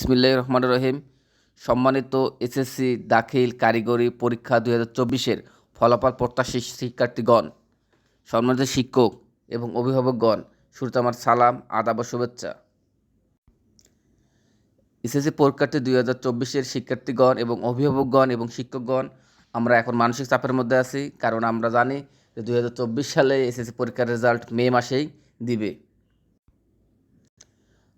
ইসমিল্লাহ রহমান রহিম। সম্মানিত এসএসসি দাখিল কারিগরি পরীক্ষা দুই হাজার চব্বিশের ফলাফল প্রত্যাশী শিক্ষার্থীগণ, সম্মানিত শিক্ষক এবং অভিভাবকগণ, শুরুতে আমার সালাম, আদাব শুভেচ্ছা। এসএসসি পরীক্ষার্থী দুই হাজার চব্বিশের শিক্ষার্থীগণ এবং অভিভাবকগণ এবং শিক্ষকগণ, আমরা এখন মানসিক চাপের মধ্যে আছি, কারণ আমরা জানি যে দুই হাজার চব্বিশ সালে এসএসসি পরীক্ষার রেজাল্ট মে মাসেই দিবে।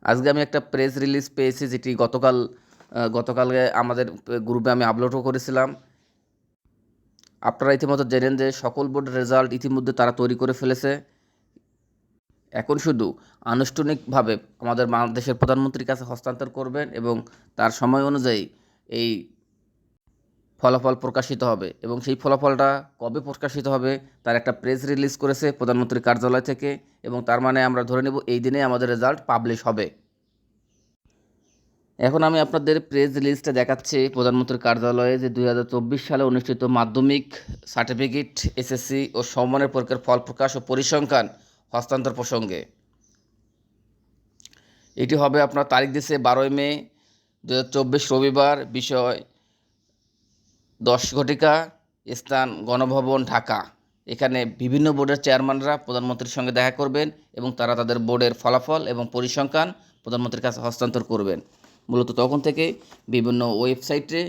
আজকে আমি একটা প্রেস রিলিজ পেয়েছি যেটি গতকাল গতকাল আমাদের গ্রুপে আমি আপলোডও করেছিলাম। আপনারা ইতিমধ্যে জেনেন যে সকল বোর্ড রেজাল্ট ইতিমধ্যে তারা তৈরি করে ফেলেছে। এখন শুধু আনুষ্ঠানিকভাবে আমাদের বাংলাদেশের প্রধানমন্ত্রীর কাছে হস্তান্তর করবেন এবং তার সময় অনুযায়ী এই ফলাফল প্রকাশিত হবে এবং সেই ফলাফলটা কবে প্রকাশিত হবে তার একটা প্রেস রিলিজ করেছে প্রধানমন্ত্রীর কার্যালয় থেকে এবং তার মানে আমরা ধরে নেব এই দিনে আমাদের রেজাল্ট পাবলিশ হবে। এখন আমি আপনাদের প্রেস রিলিজটা দেখাচ্ছি প্রধানমন্ত্রীর কার্যালয়ে যে দু হাজার চব্বিশ সালে অনুষ্ঠিত মাধ্যমিক সার্টিফিকেট এসএসসি ও সম্মানের পরীক্ষার ফল প্রকাশ ও পরিসংখ্যান হস্তান্তর প্রসঙ্গে। এটি হবে আপনার তারিখ দিচ্ছে বারোই মে দু হাজার চব্বিশ রবিবার, বিষয় দশ ঘটিকা স্থান গণভবন ঢাকা। এখানে বিভিন্ন বোর্ডের চেয়ারম্যানরা প্রধানমন্ত্রীর সঙ্গে দেখা করবেন এবং তারা তাদের বোর্ডের ফলাফল এবং পরিসংখ্যান প্রধানমন্ত্রীর কাছে হস্তান্তর করবেন। মূলত তখন থেকে বিভিন্ন ওয়েবসাইটে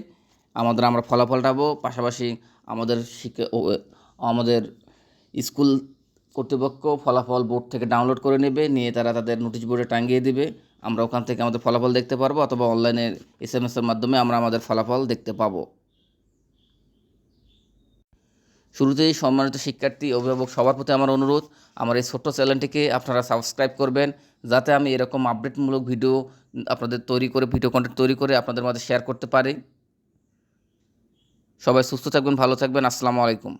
আমাদের আমরা ফলাফল পাবো পাশাপাশি আমাদের শিক্ষা আমাদের স্কুল কর্তৃপক্ষ ফলাফল বোর্ড থেকে ডাউনলোড করে নেবে, নিয়ে তারা তাদের নোটিশ বোর্ডে টাঙ্গিয়ে দিবে। আমরা ওখান থেকে আমাদের ফলাফল দেখতে পারব অথবা অনলাইনে এস এম এসের মাধ্যমে আমরা আমাদের ফলাফল দেখতে পাবো। শুরুতেই সম্মানিত শিক্ষার্থী, অভিভাবক সবার প্রতি আমার অনুরোধ, আমার এই ছোট্ট চ্যানেলটিকে আপনারা সাবস্ক্রাইব করবেন যাতে আমি এরকম আপডেটমূলক ভিডিও আপনাদের তৈরি করে, ভিডিও কন্টেন্ট তৈরি করে আপনাদের মাঝে শেয়ার করতে পারি। সবাই সুস্থ থাকবেন, ভালো থাকবেন, আসসালামু আলাইকুম।